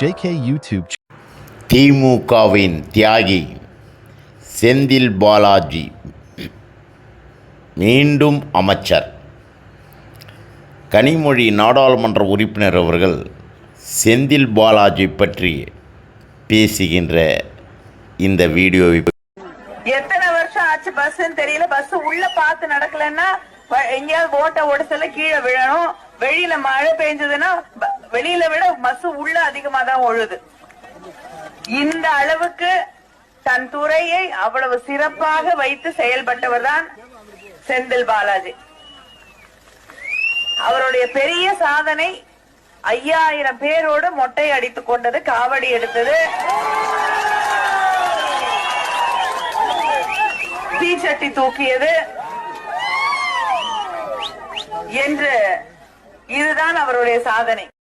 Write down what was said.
JK YouTube திமுகவின் தியாகி செந்தில் பாலாஜி மீண்டும் அமைச்சர். கனிமொழி நாடாளுமன்ற உறுப்பினர் அவர்கள் செந்தில் பாலாஜி பற்றி பேசுகின்ற இந்த வீடியோவை எத்தனை வருஷம் ஆச்சு பஸ்ன்னு தெரியல. பஸ் உள்ள பார்த்து நடக்கலன்னா எங்கேயாவது ஓட்ட ஓடிசல கீழே விழணும். வெளியில மழை பெஞ்சதுன்னா வெளியில விட மசு உள்ள அதிகமா தான் ஒழுது. இந்த அளவுக்கு தன் துறையை அவ்வளவு சிறப்பாக வைத்து செயல்பட்டவர் தான் செந்தில் பாலாஜி. அவருடைய பெரிய சாதனை ஐயாயிரம் பேரோடு மொட்டை அடித்துக் கொண்டது காவடி எடுத்தது. தீச்சட்டி தூக்கியது. என்று இதுதான் அவருடைய சாதனை.